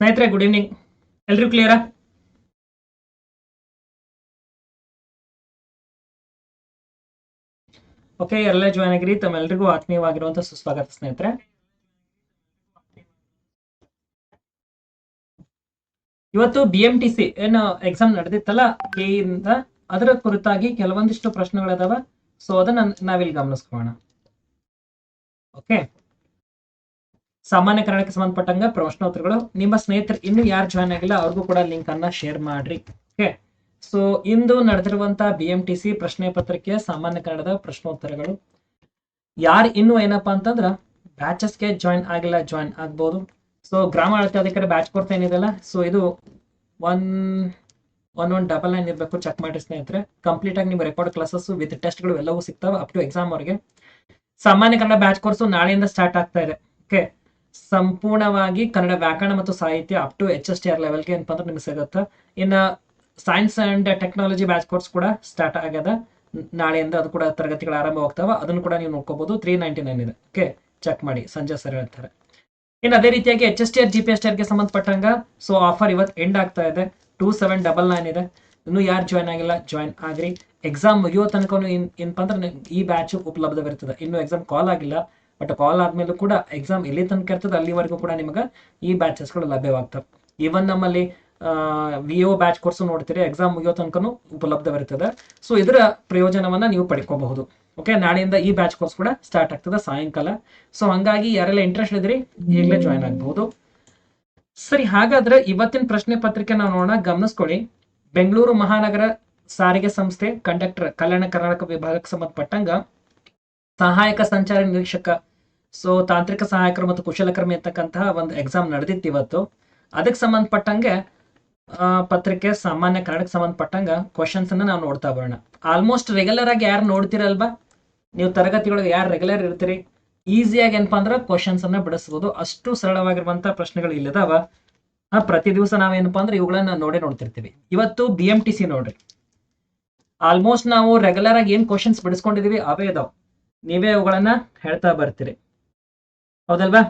ಸ್ನೇಹಿತರೆ good evening ಎಲ್ರಿಗೂ ಕ್ಲಿಯರ okay ಎಲ್ಲ ಜಾಯ್ನ್ ಆಗಿರಿ. ತಮ್ಮೆಲ್ಲರಿಗೂ ಆತ್ಮೀಯವಾಗಿರುವಂತಹ ಸುಸ್ವಾಗತ ಸ್ನೇಹಿತರೆ. ಇವತ್ತು ಬಿ ಎಂ ಟಿ ಸಿ ಏನು ಎಕ್ಸಾಮ್ ನಡೆದಿತ್ತಲ್ಲ ಇಂದ ಅದರ ಕುರಿತಾಗಿ ಕೆಲವೊಂದಿಷ್ಟು ಪ್ರಶ್ನೆಗಳಿದಾವ. ಸೊ ಅದನ್ನ ನಾವಿಲ್ಲಿ ಗಮನಿಸ್ಕೋಣ ಓಕೆ ಸಾಮಾನ್ಯ ಕನ್ನಡಕ್ಕೆ ಸಂಬಂಧಪಟ್ಟಂಗ ಪ್ರಶ್ನೋತ್ತರಗಳು. ನಿಮ್ಮ ಸ್ನೇಹಿತರು ಇನ್ನು ಯಾರು ಜಾಯ್ನ್ ಆಗಿಲ್ಲ, ಅವ್ರಿಗೂ ಕೂಡ ಲಿಂಕ್ ಅನ್ನ ಶೇರ್ ಮಾಡ್ರಿ. ಓಕೆ ಸೊ ಇಂದು ನಡೆದಿರುವಂತಹ ಬಿ ಎಂ ಟಿ ಸಿ ಪ್ರಶ್ನೆ ಪತ್ರಿಕೆ ಸಾಮಾನ್ಯ ಕನ್ನಡದ ಪ್ರಶ್ನೋತ್ತರಗಳು. ಯಾರು ಇನ್ನು ಏನಪ್ಪಾ ಅಂತಂದ್ರ ಬ್ಯಾಚಸ್ಗೆ ಜಾಯಿನ್ ಆಗಿಲ್ಲ ಜಾಯಿನ್ ಆಗ್ಬೋದು. ಸೊ ಗ್ರಾಮ ಅಧಿಕಾರಿ ಬ್ಯಾಚ್ ಕೋರ್ಸ್ ಏನಿದೆಲ್ಲ ಸೊ ಇದು one one one double nine ಇರಬೇಕು ಚೆಕ್ ಮಾಡಿ ಸ್ನೇಹಿತರೆ. ಕಂಪ್ಲೀಟ್ ಆಗಿ ನಿಮ್ಮ ರೆಕಾರ್ಡ್ ಕ್ಲಾಸಸ್ ವಿತ್ ಟೆಸ್ಟ್ಗಳು ಎಲ್ಲವೂ ಸಿಗ್ತಾವೆ ಅಪ್ ಟು ಎಕ್ಸಾಮ್ ಅವರಿಗೆ. ಸಾಮಾನ್ಯ ಕನ್ನಡ ಬ್ಯಾಚ್ ಕೋರ್ಸು ನಾಳೆಯಿಂದ ಸ್ಟಾರ್ಟ್ ಆಗ್ತಾ ಇದೆ. ಓಕೆ ಸಂಪೂರ್ಣವಾಗಿ ಕನ್ನಡ ವ್ಯಾಕರಣ ಮತ್ತು ಸಾಹಿತ್ಯ up to H S T R ಲೆವೆಲ್ಗೆ ಏನಪ್ಪ ನಿಮ್ಗೆ ಸಿಗುತ್ತೆ. ಇನ್ನು science and technology batch course ಕೂಡ ಸ್ಟಾರ್ಟ್ ಆಗ್ಯದ. ನಾಳೆಯಿಂದ ಅದು ಕೂಡ ತರಗತಿಗಳು ಆರಂಭವಾಗ್ತಾವ ಅದನ್ನು ಕೂಡ ನೀವು ನೋಡ್ಕೋಬಹುದು ತ್ರೀ ನೈಂಟಿ ನೈನ್ ಇದೆ. ಓಕೆ ಚೆಕ್ ಮಾಡಿ. ಸಂಜೆ ಸರ್ ಹೇಳ್ತಾರೆ. ಇನ್ನು ಅದೇ ರೀತಿಯಾಗಿ H S T R G P S T ಆರ್ಗೆ ಸಂಬಂಧಪಟ್ಟಂಗ ಸೊ ಆಫರ್ ಇವತ್ತು ಎಂಡ್ ಆಗ್ತಾ ಇದೆ. ಟೂ ಸೆವೆನ್ ಡಬಲ್ ನೈನ್ ಇದೆ. ಇನ್ನು ಯಾರು ಜಾಯ್ನ್ ಆಗಿಲ್ಲ ಜಾಯ್ನ್ ಆಗ್ರಿ. ಎಕ್ಸಾಮ್ ಮುಗಿಯೋ ತನಕ ಏನಪ್ಪ ಅಂದ್ರೆ ಈ ಬ್ಯಾಚ್ ಉಪಲಬ್ಧವಿರ್ತದೆ. ಇನ್ನು ಎಕ್ಸಾಮ್ ಕಾಲ್ ಆಗಿಲ್ಲ. ಬಟ್ ಕಾಲ್ ಆದ್ಮೇಲೂ ಕೂಡ ಎಕ್ಸಾಮ್ ಎಲ್ಲಿ ತನಕ ಇರ್ತದೆ ಅಲ್ಲಿವರೆಗೂ ಕೂಡ ನಿಮಗೆ ಈ ಬ್ಯಾಚಸ್ಗಳು ಲಭ್ಯವಾಗ್ತವೆ. ಈವನ್ ನಮ್ಮಲ್ಲಿ ವಿ ಒ ಬ್ಯಾಚ್ ಕೋರ್ಸ್ ನೋಡ್ತೀರಿ ಎಕ್ಸಾಮ್ ಮುಗಿಯೋ ತನಕನೂ ಉಪಲಬ್ಧವಿರ್ತದೆ. ಸೊ ಇದರ ಪ್ರಯೋಜನವನ್ನ ನೀವು ಪಡ್ಕೋಬಹುದು. ಓಕೆ ನಾಳೆಯಿಂದ ಈ ಬ್ಯಾಚ್ ಕೋರ್ಸ್ ಕೂಡ ಸ್ಟಾರ್ಟ್ ಆಗ್ತದೆ ಸಾಯಂಕಾಲ. ಸೊ ಹಂಗಾಗಿ ಯಾರೆಲ್ಲ ಇಂಟ್ರೆಸ್ಟ್ ಇದ್ರಿ ಈಗಲೇ ಜಾಯ್ನ್ ಆಗಬಹುದು. ಸರಿ, ಹಾಗಾದ್ರೆ ಇವತ್ತಿನ ಪ್ರಶ್ನೆ ಪತ್ರಿಕೆ ನಾವು ನೋಡೋಣ. ಗಮನಿಸ್ಕೊಳ್ಳಿ. ಬೆಂಗಳೂರು ಮಹಾನಗರ ಸಾರಿಗೆ ಸಂಸ್ಥೆ ಕಂಡಕ್ಟರ್ ಕಲ್ಯಾಣ ಕರ್ನಾಟಕ ವಿಭಾಗಕ್ಕೆ ಸಂಬಂಧಪಟ್ಟಂಗ ಸಹಾಯಕ ಸಂಚಾರಿ ನಿರೀಕ್ಷಕ ಸೊ ತಾಂತ್ರಿಕ ಸಹಾಯಕರು ಮತ್ತು ಕುಶಲಕರ್ಮಿ ಇರ್ತಕ್ಕಂತಹ ಒಂದು ಎಕ್ಸಾಮ್ ನಡೆದಿತ್ತು ಇವತ್ತು. ಅದಕ್ಕೆ ಸಂಬಂಧಪಟ್ಟಂಗೆ ಪತ್ರಿಕೆ ಸಾಮಾನ್ಯ ಕನ್ನಡಕ್ಕೆ ಸಂಬಂಧಪಟ್ಟಂಗೆ ಕ್ವಶನ್ಸ್ ಅನ್ನ ನಾವು ನೋಡ್ತಾ ಬರೋಣ. ಆಲ್ಮೋಸ್ಟ್ ರೆಗ್ಯುಲರ್ ಆಗಿ ಯಾರು ನೋಡ್ತಿರಲ್ವಾ? ನೀವು ತರಗತಿಗಳಿಗೆ ಯಾರು ರೆಗ್ಯುಲರ್ ಇರ್ತೀರಿ? ಈಸಿಯಾಗಿ ಏನಪ್ಪಾ ಅಂದ್ರೆ ಕ್ವಶನ್ಸ್ ಅನ್ನ ಬಿಡಿಸ್ಬೋದು. ಅಷ್ಟು ಸರಳವಾಗಿರುವಂತಹ ಪ್ರಶ್ನೆಗಳು ಇಲ್ಲದಾವ ಪ್ರತಿ ದಿವಸ ನಾವೇನಪ್ಪಾ ಅಂದ್ರೆ ಇವುಗಳನ್ನ ನೋಡೇ ನೋಡ್ತಿರ್ತೀವಿ. ಇವತ್ತು ಬಿ ಎಂ ಟಿ ಸಿ ನೋಡ್ರಿ. ಆಲ್ಮೋಸ್ಟ್ ನಾವು ರೆಗ್ಯುಲರ್ ಆಗಿ ಏನ್ ಕ್ವಶನ್ಸ್ ಬಿಡಿಸ್ಕೊಂಡಿದೀವಿ, ಅವೇ ಇದಾವ. ನೀವೇ ಅವುಗಳನ್ನ ಹೇಳ್ತಾ ಬರ್ತೀರಿ. ಹೌದಲ್ವಾ?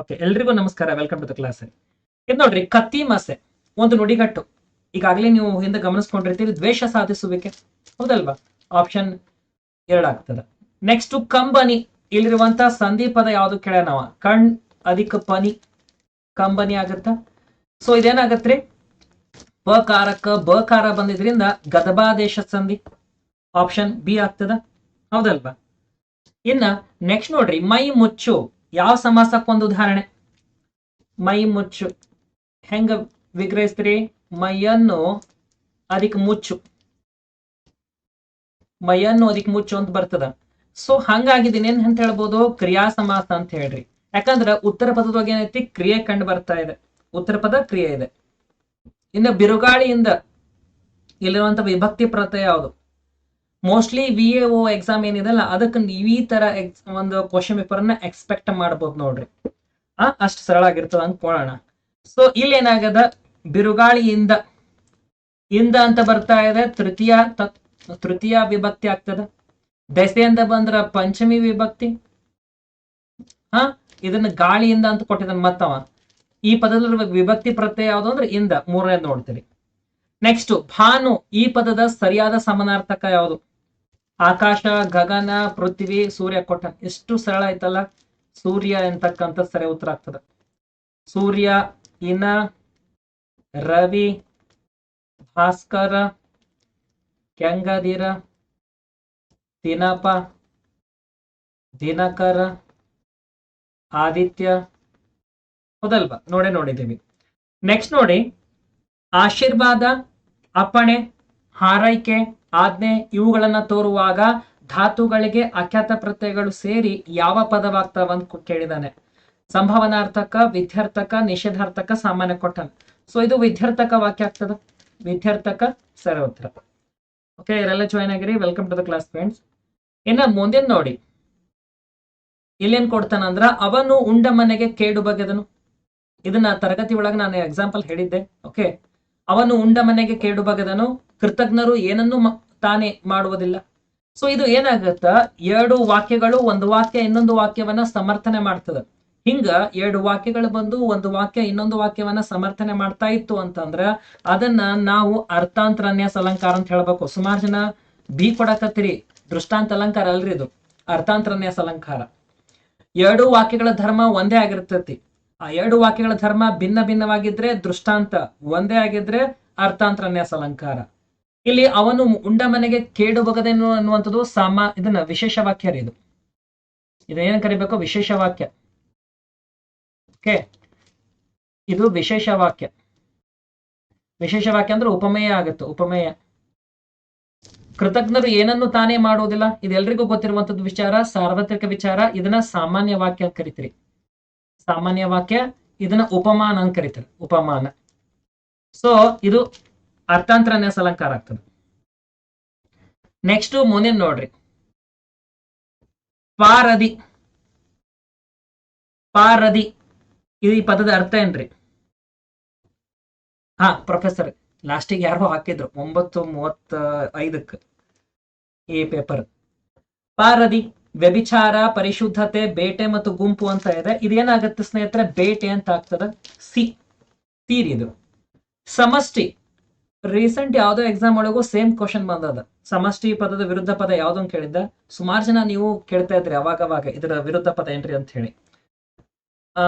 ಓಕೆ ಎಲ್ರಿಗೂ ನಮಸ್ಕಾರ ವೆಲ್ಕಮ್ ಟು ದ ಕ್ಲಾಸ್ ಇದು ನೋಡ್ರಿ, ಕತ್ತಿ ಮಾಸೆ, ಒಂದು ನುಡಿಗಟ್ಟು. ಈಗಾಗಲೇ ನೀವು ಹಿಂದೆ ಗಮನಿಸ್ಕೊಂಡಿರ್ತೀರಿ, ದ್ವೇಷ ಸಾಧಿಸುವಿಕೆ. ಹೌದಲ್ವಾ? ಆಪ್ಷನ್ ಎರಡಾಗ್ತದ ನೆಕ್ಸ್ಟ್ ಕಂಬನಿ. ಇಲ್ಲಿರುವಂತ ಸಂಧಿ ಪದ ಯಾವುದು ಕೇಳ ನಾವ? ಕಣ್ ಅಧಿಕ ಪನಿ. ಕಂಬನಿ ಆಗತ್ತ? ಸೊ ಇದೇನಾಗತ್ರಿ? ಬ ಕಾರ ಬಂದಿದ್ರಿಂದ ಗದಬಾದೇಶ ಸಂಧಿ. ಆಪ್ಷನ್ ಬಿ ಆಗ್ತದ. ಹೌದಲ್ವಾ? ಇನ್ನ ನೆಕ್ಸ್ಟ್ ನೋಡ್ರಿ, ಮೈ ಮುಚ್ಚು. ಯಾವ ಸಮಾಸಕ್ಕೆ ಒಂದು ಉದಾಹರಣೆ? ಮೈ ಮುಚ್ಚು. ಹೆಂಗ ವಿಗ್ರಹಿಸ್ತೀರಿ? ಮೈಯನ್ನು ಅದಕ್ಕೆ ಮುಚ್ಚು. ಮೈಯನ್ನು ಅದಕ್ಕೆ ಮುಚ್ಚು ಅಂತ ಬರ್ತದ. ಸೊ ಹಂಗಾಗಿದ್ದೀನಿ ಅಂತ ಹೇಳ್ಬೋದು? ಕ್ರಿಯಾ ಸಮಾಸ ಅಂತ ಹೇಳ್ರಿ. ಯಾಕಂದ್ರ ಉತ್ತರ ಪದದೊಳಗೆ ಏನೈತಿ? ಕ್ರಿಯೆ ಕಂಡು ಬರ್ತಾ ಇದೆ. ಉತ್ತರ ಪದ ಕ್ರಿಯೆ ಇದೆ. ಇನ್ನು ಬಿರುಗಾಳಿಯಿಂದ ಇಲ್ಲಿರುವಂತ ವಿಭಕ್ತಿ ಪ್ರತ್ಯಯ ಯಾವುದು? Mostly V A O exam ಏನಿದೆಲ್ಲ ಅದಕ್ಕೆ ನೀವು ಈ ತರ ಒಂದು ಕ್ವಶನ್ ಪೇಪರ್ನ ಎಕ್ಸ್ಪೆಕ್ಟ್ ಮಾಡ್ಬೋದು ನೋಡ್ರಿ. ಆ, ಅಷ್ಟು ಸರಳ ಆಗಿರ್ತದ ಅನ್ಕೊಳ್ಳೋಣ ಸೊ ಇಲ್ಲಿ ಏನಾಗದ ಬಿರುಗಾಳಿಯಿಂದ. ಇಂದ ಅಂತ ಬರ್ತಾ ಇದೆ. ತೃತೀಯ ತತ್ ತೃತೀಯ ವಿಭಕ್ತಿ ಆಗ್ತದ. ದೆಸೆ ಅಂತ ಬಂದ್ರ ಪಂಚಮಿ ವಿಭಕ್ತಿ. ಹಾ, ಇದನ್ನ ಗಾಳಿಯಿಂದ ಅಂತ ಕೊಟ್ಟಿದ್ದಾನೆ ಮತ್ತವ. ಈ ಪದದ ವಿಭಕ್ತಿ ಪ್ರತ್ಯಯ ಯಾವುದು ಅಂದ್ರೆ ಇಂದ. ಮೂರನೇ ನೋಡ್ತೀರಿ. ನೆಕ್ಸ್ಟ್ ಭಾನು ಈ ಪದದ ಸರಿಯಾದ ಸಮಾನಾರ್ಥಕ ಯಾವುದು? ಆಕಾಶ, ಗಗನ, ಪೃಥ್ವಿ, ಸೂರ್ಯ ಕೊಟ್ಟ ಎಷ್ಟು ಸರಳ ಆಯ್ತಲ್ಲ ಸೂರ್ಯ ಎಂತಕ್ಕಂಥ ಸರಿ ಉತ್ತರ ಆಗ್ತದೆ. ಸೂರ್ಯ, ಇನ, ರವಿ, ಭಾಸ್ಕರ, ಕೆಂಗದಿರ ದಿನಪ ದಿನಕರ, ಆದಿತ್ಯ ಹೌದಲ್ವಾ ನೋಡೇ ನೋಡಿದ್ದೀವಿ. ನೆಕ್ಸ್ಟ್ ನೋಡಿ, ಆಶೀರ್ವಾದ, ಅಪ್ಪಣೆ, ಹಾರೈಕೆ ಆಜ್ಞೆ ಇವುಗಳನ್ನ ತೋರುವಾಗ ಧಾತುಗಳಿಗೆ ಅಖ್ಯಾತ ಪ್ರತ್ಯಯಗಳು ಸೇರಿ ಯಾವ ಪದವಾಗ್ತಾವ ಅಂತ ಕೇಳಿದಾನೆ? ಸಂಭವನಾರ್ಥಕ, ವಿದ್ಯಾರ್ಥಕ, ನಿಷೇಧಾರ್ಥಕ, ಸಾಮಾನ್ಯ ಕೊಟ್ಟನ್. ಸೊ ಇದು ವಿದ್ಯಾರ್ಥಕ ವಾಕ್ಯ ಆಗ್ತದ ವಿದ್ಯಾರ್ಥಕ ಸರಿ ಓಕೆ ಇವರೆಲ್ಲ ಜಾಯ್ನ್ ಆಗಿರಿ. Welcome to the class friends ಇನ್ನ ಮುಂದಿನ ನೋಡಿ. ಇಲ್ಲೇನ್ ಕೊಡ್ತಾನಂದ್ರ ಅವನು ಉಂಡ ಮನೆಗೆ ಕೇಡು ಬಗೆದನು. ಇದನ್ನ ತರಗತಿ ಒಳಗೆ ನಾನು ಎಕ್ಸಾಂಪಲ್ ಹೇಳಿದ್ದೆ. ಓಕೆ ಅವನು ಉಂಡ ಮನೆಗೆ ಕೇಡು ಬಗೆದನು. ಕೃತಜ್ಞರು ಏನನ್ನು ತಾನೇ ಮಾಡುವುದಿಲ್ಲ. ಸೊ ಇದು ಏನಾಗತ್ತ? ಎರಡು ವಾಕ್ಯಗಳು ಒಂದು ವಾಕ್ಯ ಇನ್ನೊಂದು ವಾಕ್ಯವನ್ನ ಸಮರ್ಥನೆ ಮಾಡ್ತದ. ಹಿಂಗ ಎರಡು ವಾಕ್ಯಗಳು ಬಂದು ಒಂದು ವಾಕ್ಯ ಇನ್ನೊಂದು ವಾಕ್ಯವನ್ನ ಸಮರ್ಥನೆ ಮಾಡ್ತಾ ಇತ್ತು ಅಂತಂದ್ರ ಅದನ್ನ ನಾವು ಅರ್ಥಾಂತರನ್ಯಾಸ ಅಲಂಕಾರ ಅಂತ ಹೇಳ್ಬೇಕು. ಸುಮಾರು ಜನ ಬಿ ಕೊಡಕತ್ತೀರಿ. ದೃಷ್ಟಾಂತ ಅಲಂಕಾರ ಅಲ್ರಿ ಇದು. ಅರ್ಥಾಂತರನ್ಯಾಸ ಅಲಂಕಾರ. ಎರಡು ವಾಕ್ಯಗಳ ಧರ್ಮ ಒಂದೇ ಆಗಿರ್ತೈತಿ. ಆ ಎರಡು ವಾಕ್ಯಗಳ ಧರ್ಮ ಭಿನ್ನ ಭಿನ್ನವಾಗಿದ್ರೆ ದೃಷ್ಟಾಂತ ಒಂದೇ ಆಗಿದ್ರೆ ಅರ್ಥಾಂತರನ್ಯಾಸ ಅಲಂಕಾರ. ಇಲ್ಲಿ ಅವನು ಉಂಡ ಮನೆಗೆ ಕೇಡು ಬಗದೆನು ಅನ್ನುವಂಥದ್ದು ಸಾಮ, ಇದನ್ನ ವಿಶೇಷ ವಾಕ್ಯ ರೀ ಇದು. ಇದೇನ್ ಕರಿಬೇಕು? ವಿಶೇಷ ವಾಕ್ಯ. ಓಕೆ ಇದು ವಿಶೇಷ ವಾಕ್ಯ. ವಿಶೇಷ ವಾಕ್ಯ ಅಂದ್ರೆ ಉಪಮೇಯ ಆಗುತ್ತೆ, ಉಪಮೇಯ. ಕೃತಜ್ಞರು ಏನನ್ನು ತಾನೇ ಮಾಡುವುದಿಲ್ಲ? ಇದೆಲ್ರಿಗೂ ಗೊತ್ತಿರುವಂತದ್ದು ವಿಚಾರ, ಸಾರ್ವತ್ರಿಕ ವಿಚಾರ, ಇದನ್ನ ಸಾಮಾನ್ಯ ವಾಕ್ಯ ಅಂತ ಕರಿತೀರಿ. ಸಾಮಾನ್ಯ ವಾಕ್ಯ, ಇದನ್ನ ಉಪಮಾನ ಅಂತ ಕರಿತಾರೆ, ಉಪಮಾನ. ಸೊ ಇದು ಅರ್ಥಾಂತರನ್ಯಾಸ ಅಲಂಕಾರ ಆಗ್ತದೆ. ನೆಕ್ಸ್ಟ್ ಮುಂದಿನ ನೋಡ್ರಿ. ಪಾರದಿ ಪಾರದಿ ಇದು ಈ ಪದದ ಅರ್ಥ ಏನ್ರಿ? ಹಾ ಪ್ರೊಫೆಸರ್ ಲಾಸ್ಟಿಗೆ ಯಾರೋ ಹಾಕಿದ್ರು, ಒಂಬತ್ತು ಮೂವತ್ತ ಐದಕ್ಕೆ ಈ ಪೇಪರ್ ಪಾರದಿ ವ್ಯಭಿಚಾರ, ಪರಿಶುದ್ಧತೆ, ಬೇಟೆ ಮತ್ತು ಗುಂಪು ಅಂತ ಇದೆ. ಇದೇನಾಗುತ್ತೆ ಸ್ನೇಹಿತರೆ? ಬೇಟೆ ಅಂತ ಆಗ್ತದ. ಸಿ. ತೀರಿದು ಸಮಷ್ಟಿ. ರೀಸೆಂಟ್ ಯಾವ್ದೋ ಎಕ್ಸಾಮ್ ಒಳಗೂ ಸೇಮ್ ಕ್ವಶನ್ ಬಂದದ. ಸಮಷ್ಟಿ ಪದದ ವಿರುದ್ಧ ಪದ ಯಾವ್ದು ಅಂತ ಕೇಳಿದ್ದ? ಸುಮಾರು ಜನ ನೀವು ಕೇಳ್ತಾ ಇದ್ರಿ ಅವಾಗ ಅವಾಗ ಇದರ ವಿರುದ್ಧ ಪದ ಏನ್ರಿ ಅಂತ ಹೇಳಿ. ಆ,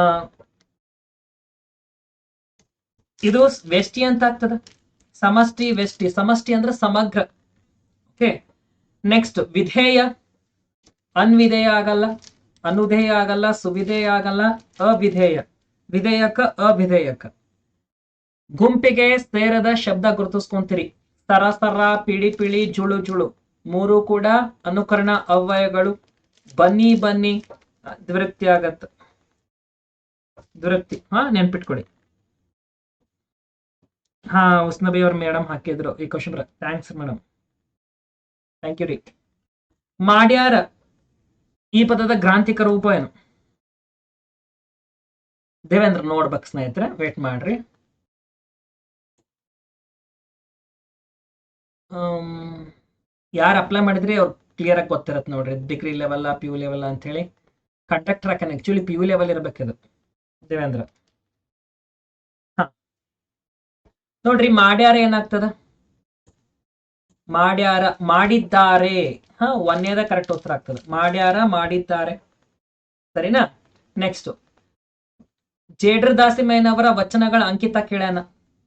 ಇದು ವೆಷ್ಟಿ ಅಂತ ಆಗ್ತದ? ಸಮಷ್ಟಿ, ವೆಷ್ಟಿ. ಸಮಷ್ಟಿ ಅಂದ್ರೆ ಸಮಗ್ರ. Okay next ವಿಧೇಯ. ಅನ್ವಿಧೇಯ ಆಗಲ್ಲ. ಅನುಧೇಯ ಆಗಲ್ಲ. ಸುವಿಧೇಯ ಆಗಲ್ಲ. ಅವಿಧೇಯ. ವಿಧೇಯಕ, ಅವಿಧೇಯಕ. ಗುಂಪಿಗೆ ಸೇರದ ಶಬ್ದ ಗುರುತಿಸ್ಕೊಂತೀರಿ. ಸರ ಸರ ಪಿಳಿ ಪಿಳಿ ಜುಳು ಜುಳು. ಮೂರು ಕೂಡ ಅನುಕರಣ ಅವ್ಯಯಗಳು. ಬನ್ನಿ ಬನ್ನಿ. ದ್ವೃತ್ತಿ ಆಗತ್ತ. ದ್ವಿರುಕ್ತಿ. ಹಾ ನೆನ್ಪಿಟ್ಕೊಡಿ ಹಾ ಉಸ್ನಬಿ ಅವ್ರ ಮೇಡಮ್ ಹಾಕಿದ್ರು. ಈ question thanks madam thank you ರೀ. ಮಾಡ್ಯಾರ ಈ ಪದದ ಗ್ರಾಂಥಿಕ ರೂಪ ಏನು? ದೇವೇಂದ್ರ, ನೋಡ್ಬೇಕು ಸ್ನೇಹಿತರೆ. ವೇಟ್ ಮಾಡ್ರಿ. ಯಾರು ಅಪ್ಲೈ ಮಾಡಿದ್ರೆ ಅವ್ರು ಕ್ಲಿಯರ್ ಆಗಿ ಗೊತ್ತಿರತ್ತೆ ನೋಡ್ರಿ. Degree level P U level ಅಂತ ಹೇಳಿ ಕಂಡಕ್ಟರ್ ಹಾಕನ್ ಆಕ್ಚುಲಿ ಪಿ ಯು ಲೆವೆಲ್ ಇರ್ಬೇಕಿದು ದೇವೇಂದ್ರ. ಹ. ನೋಡ್ರಿ ಮಾಡ್ಯಾರ ಏನಾಗ್ತದ? ಮಾಡ್ಯಾರ, ಮಾಡಿದ್ದಾರೆ. ಹ, ಒಂದೇದ ಕರೆಕ್ಟ್ ಉತ್ತರ ಆಗ್ತದೆ. ಮಾಡ್ಯಾರ, ಮಾಡಿದ್ದಾರೆ. ಸರಿನಾ? ನೆಕ್ಸ್ಟ್ ಜೇಡ್ರ ದಾಸಿಮಯ್ಯನವರ ವಚನಗಳ ಅಂಕಿತ ಕೇಳ್ಯಾನ.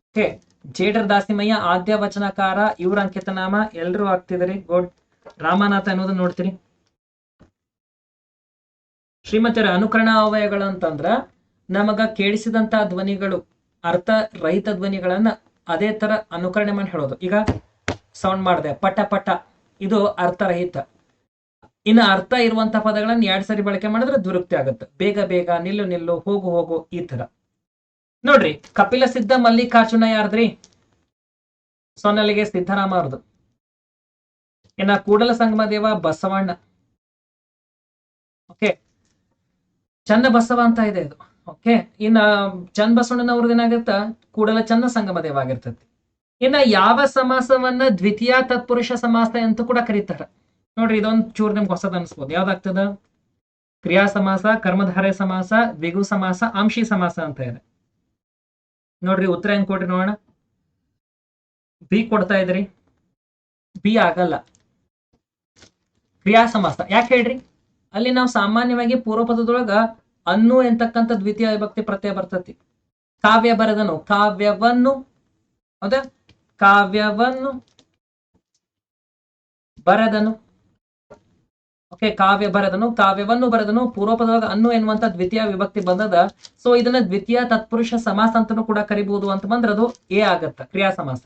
ಓಕೆ ಜೇಡರ್ ದಾಸಿಮಯ್ಯ, ಆದ್ಯ ವಚನಕಾರ, ಇವ್ರ ಅಂಕಿತ ನಾಮ ಎಲ್ರು ಆಗ್ತಿದ್ರಿ? ಗೋಡ್, ರಾಮನಾಥ ಅನ್ನೋದನ್ನ ನೋಡ್ತೀರಿ. ಶ್ರೀಮತಿಯರ ಅನುಕರಣ ಅವಯಗಳು ಅಂತಂದ್ರ ನಮಗ ಕೇಳಿಸಿದಂತ ಧ್ವನಿಗಳು, ಅರ್ಥ ರಹಿತ ಧ್ವನಿಗಳನ್ನ ಅದೇ ತರ ಅನುಕರಣೆ ಮಾಡಿ ಹೇಳೋದು. ಈಗ ಸೌಂಡ್ ಮಾಡಿದೆ, ಪಟ ಪಟ, ಇದು ಅರ್ಥರಹಿತ ಇನ್ನು ಅರ್ಥ ಇರುವಂತ ಪದಗಳನ್ನ ಎರಡ್ ಸರಿ ಬಳಕೆ ಮಾಡಿದ್ರೆ ದುರುಕ್ತಿ ಆಗುತ್ತೆ. ಬೇಗ ಬೇಗ ನಿಲ್ಲು ನಿಲ್ಲು, ಹೋಗು ಹೋಗು, ಈ ತರ. ನೋಡ್ರಿ, ಕಪಿಲ ಸಿದ್ಧ ಮಲ್ಲಿಕಾರ್ಜುನ ಯಾರ್ದ್ರಿ? ಸೊನ್ನಲಿಗೆ ಸಿದ್ದರಾಮ ಅವ್ರದ್ದು ಇನ್ನ ಕೂಡಲ ಸಂಗಮ ದೇವ ಬಸವಣ್ಣ. ಓಕೆ ಚನ್ನ ಬಸವ ಅಂತ ಇದೆ ಇದು. ಓಕೆ ಇನ್ನ, ಚನ್ನ ಬಸವಣ್ಣನವ್ರದ್ದು ಏನಾಗತ್ತ? ಕೂಡಲ ಚನ್ನ ಸಂಗಮ ದೇವ ಆಗಿರ್ತೈತಿ. ಇನ್ನ ಯಾವ ಸಮಾಸವನ್ನ ದ್ವಿತೀಯ ತತ್ಪುರುಷ ಸಮಾಸ ಅಂತ ಕೂಡ ಕರೀತಾರ. ನೋಡ್ರಿ, ಇದೊಂದು ಚೂರ್ ನಿಮ್ಗೆ ಹೊಸದ್ ಅನ್ಸ್ಬೋದು. ಯಾವ್ದಾಗ್ತದ? ಕ್ರಿಯಾ ಸಮಾಸ ಕರ್ಮಧಾರಯ ಸಮಾಸ, ದ್ವಿಗು ಸಮಾಸ, ಅಂಶಿ ಸಮಾಸ ಅಂತ ಇದೆ. ನೋಡ್ರಿ ಉತ್ತರ ಹೆಂಗ್ ಕೊಡ್ರಿ ನೋಡೋಣ. ಬಿ ಕೊಡ್ತಾ ಇದ್ರಿ. ಬಿ ಆಗಲ್ಲ. ಕ್ರಿಯಾ ಸಮಾಸ ಯಾಕೆ ಹೇಳ್ರಿ? ಅಲ್ಲಿ ನಾವು ಸಾಮಾನ್ಯವಾಗಿ ಪೂರ್ವ ಪದದೊಳಗ ಅನ್ನು ಎಂತಕ್ಕಂಥ ದ್ವಿತೀಯ ವಿಭಕ್ತಿ ಪ್ರತ್ಯಯ ಬರ್ತತಿ. ಕಾವ್ಯ ಬರೆದನು. ಕಾವ್ಯವನ್ನು ಹೌದಾ? ಕಾವ್ಯವನ್ನು ಬರೆದನು. ಕಾವ್ಯ ಬರೆದನು, ಕಾವ್ಯವನ್ನು ಬರೆದನು, ಪೂರ್ವಪದವಾಗ ಅನ್ನು ಎನ್ನುವಂತ ದ್ವಿತೀಯ ವಿಭಕ್ತಿ ಬಂದದ. ಸೊ ಇದನ್ನ ದ್ವಿತೀಯ ತತ್ಪುರುಷ ಸಮಾಸ ಅಂತಾನೂ ಕೂಡ ಕರಿಬಹುದು ಅಂತ ಬಂದ್ರೆ ಅದು ಎ ಆಗತ್ತ ಕ್ರಿಯಾ ಸಮಾಸ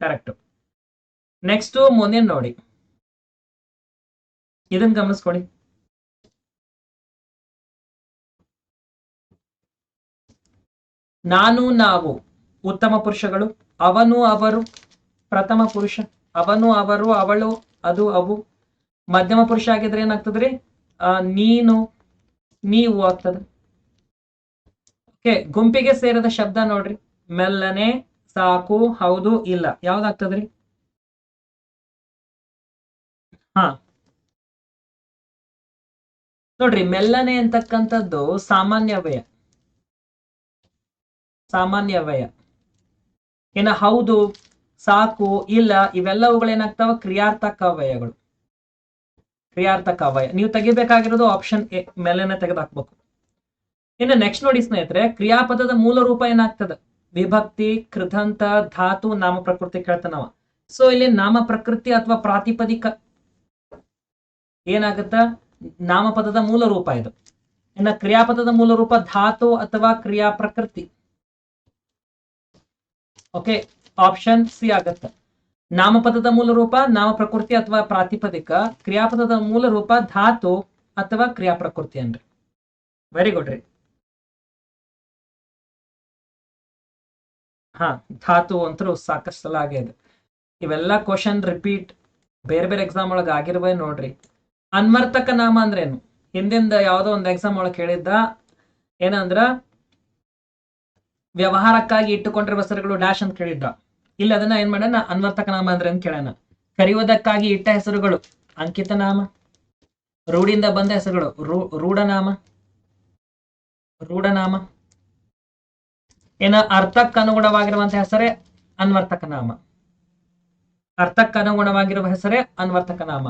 ಕರೆಕ್ಟ್ ನೆಕ್ಸ್ಟ್ ಮುಂದಿನ ನೋಡಿ. ಇದನ್ನ ಗಮನಿಸ್ಕೊಡಿ. ನಾನು ನಾವು, ಉತ್ತಮ ಪುರುಷಗಳು, ಅವನು ಅವರು, ಪ್ರಥಮ ಪುರುಷ, ಅವನು ಅವರು, ಅವಳು, ಅದು ಅವು. ಮಧ್ಯಮ ಪುರುಷ ಆಗಿದ್ರೆ ಏನಾಗ್ತದ್ರಿ? ಆ, ನೀನು, ನೀವು ಆಗ್ತದೆ. ಓಕೆ ಗುಂಪಿಗೆ ಸೇರಿದ ಶಬ್ದ ನೋಡ್ರಿ. ಮೆಲ್ಲನೆ, ಸಾಕು, ಹೌದು, ಇಲ್ಲ. ಯಾವ್ದಾಗ್ತದ್ರಿ ಹಾ. ನೋಡ್ರಿ, ಮೆಲ್ಲನೆ ಅಂತಕ್ಕಂಥದ್ದು ಸಾಮಾನ್ಯ ವ್ಯಯ. ಸಾಮಾನ್ಯ ವ್ಯಯ. ಏನ ಹೌದು, ಸಾಕು, ಇಲ್ಲ, ಇವೆಲ್ಲವುಗಳೇನಾಗ್ತಾವ? ಕ್ರಿಯಾರ್ಥಕ ಅವ್ಯಯಗಳು ಕ್ರಿಯಾರ್ಥಕ ಅವಯ. ನೀವು ತೆಗಿಬೇಕಾಗಿರೋದು ಆಪ್ಷನ್ ಎ ಮೇಲೆನೆ ತೆಗೆದಾಕ್ಬೇಕು. ಇನ್ನು ನೆಕ್ಸ್ಟ್ ನೋಡಿ ಸ್ನೇಹಿತರೆ, ಕ್ರಿಯಾಪದದ ಮೂಲ ರೂಪ ಏನಾಗ್ತದ? ವಿಭಕ್ತಿ ಕೃತಂತ ಧಾತು, ನಾಮ, ಪ್ರಕೃತಿ ಕೇಳ್ತಾನವ ಸೊ ಇಲ್ಲಿ ನಾಮ, ಪ್ರಕೃತಿ ಅಥವಾ ಪ್ರಾತಿಪದಿಕ ಏನಾಗುತ್ತ? ನಾಮಪದದ ಮೂಲ ರೂಪ ಇದು. ಇನ್ನ ಕ್ರಿಯಾಪದದ ಮೂಲ ರೂಪ ಧಾತು ಅಥವಾ ಕ್ರಿಯಾ ಪ್ರಕೃತಿ ಓಕೆ ಆಪ್ಷನ್ ಸಿ ಆಗತ್ತ. ನಾಮಪದದ ಮೂಲ ರೂಪ, ನಾಮ ಪ್ರಕೃತಿ ಅಥವಾ ಪ್ರಾತಿಪದಿಕ, ಕ್ರಿಯಾಪದದ ಮೂಲ ರೂಪ ಧಾತು ಅಥವಾ ಕ್ರಿಯಾ ಪ್ರಕೃತಿ ಅನ್ರಿ ವೆರಿ ಗುಡ್ ರೀ. ಹಾ, ಧಾತು ಅಂತರೂ ಸಾಕಷ್ಟು ಸಲ ಇವೆಲ್ಲ ಕ್ವಶನ್ ರಿಪೀಟ್ ಬೇರೆ ಬೇರೆ ಎಕ್ಸಾಮ್ ಒಳಗೆ ಆಗಿರ್ಬೇ ನೋಡ್ರಿ. ಅನ್ವರ್ತಕ ನಾಮ ಅಂದ್ರೇನು? ಹಿಂದಿಂದ ಯಾವುದೋ ಒಂದು ಎಕ್ಸಾಮ್ ಒಳಗೆ ಕೇಳಿದ್ದ ಏನಂದ್ರ, ವ್ಯವಹಾರಕ್ಕಾಗಿ ಇಟ್ಟುಕೊಂಡಿರುವ ಹೆಸರುಗಳು ಡ್ಯಾಶ್ ಅಂತ ಕೇಳಿದ್ದ. ಇಲ್ಲಿ, ಅದನ್ನ ಏನ್ ಮಾಡೋಣ ಅನ್ವರ್ತಕ ನಾಮ ಅಂದ್ರೆ ಅಂತ ಕೇಳೋಣ ಕರೆಯುವುದಕ್ಕಾಗಿ ಇಟ್ಟ ಹೆಸರುಗಳು. ಅಂಕಿತ ನಾಮ. ರೂಢಿಂದ ಬಂದ ಹೆಸರುಗಳು. ರೂ ರೂಢನಾಮ ರೂಢನಾಮ ಏನ ಅರ್ಥಕ್ಕೆ ಅನುಗುಣವಾಗಿರುವಂತಹ ಹೆಸರೇ ಅನ್ವರ್ತಕ ನಾಮ. ಅರ್ಥಕ್ಕೆ ಅನುಗುಣವಾಗಿರುವ ಹೆಸರೇ ಅನ್ವರ್ತಕ ನಾಮ.